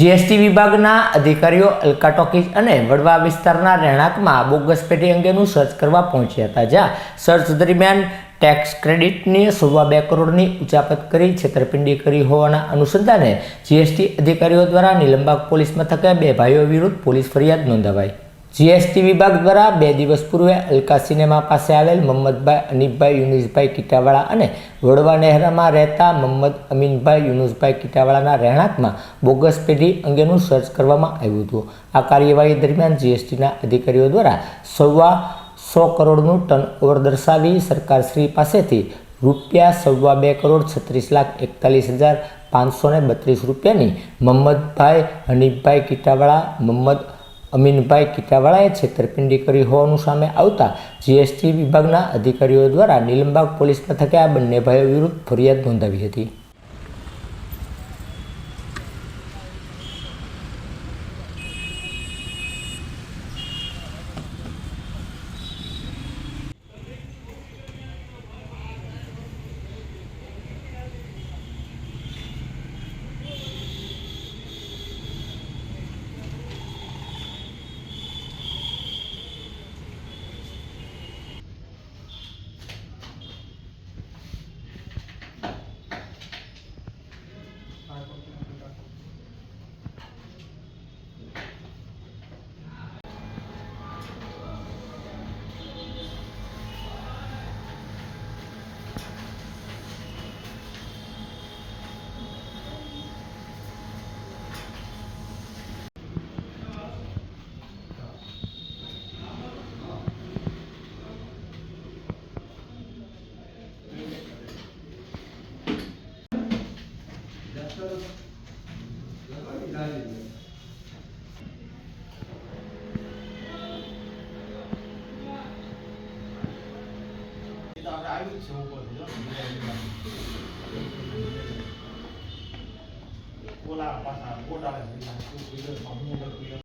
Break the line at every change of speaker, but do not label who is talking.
GST વિભાગના અધિકારીઓ Alka talkies અને વડવા વિસ્તારના રહેણાંકમાં બોગસ પેટી અંગેનું સર્ચ કરવા પહોંચ્યા હતા, જ્યાં સર્ચ દરમિયાન ટેક્સ ક્રેડિટની સવા બે કરોડની ઉચાપત કરી છેતરપિંડી કરી હોવાના અનુસંધાને જીએસટી અધિકારીઓ દ્વારા નિલંબાગ પોલીસ મથકે બે ભાઈઓ વિરુદ્ધ પોલીસ ફરિયાદ નોંધાવાઈ. જીએસટી વિભાગ દ્વારા બે દિવસ પૂર્વે અલકા સિનેમા પાસે આવેલ મહમ્મદભાઈ અનીફભાઈ યુનુસભાઈ કીટાવાળા અને વડવા નહેરામાં રહેતા મહમ્મદ અમીનભાઈ યુનુસભાઈ કીટાવાળાના રહેણાંકમાં બોગસ પેઢી અંગેનું સર્ચ કરવામાં આવ્યું હતું. આ કાર્યવાહી દરમિયાન જીએસટીના અધિકારીઓ દ્વારા સવા સો કરોડનું ટર્ન ઓવર દર્શાવી સરકારશ્રી પાસેથી રૂપિયા સવા બે કરોડ છત્રીસ લાખ એકતાલીસ હજાર પાંચસો ને બત્રીસ રૂપિયાની મહમ્મદભાઈ હનીફભાઈ કીટાવાળા મહમ્મદ અમીનભાઈ કીટાવાળાએ છેતરપિંડી કરી હોવાનું સામે આવતા જીએસટી વિભાગના અધિકારીઓ દ્વારા નીલમબાગ પોલીસ મથકે આ બંને ભાઈઓ વિરુદ્ધ ફરિયાદ નોંધાવી હતી.
એ તો આપણે આવ્યું જ છે ઉપરથી જો ને. ઓલા પાછા કોટ આવે છે.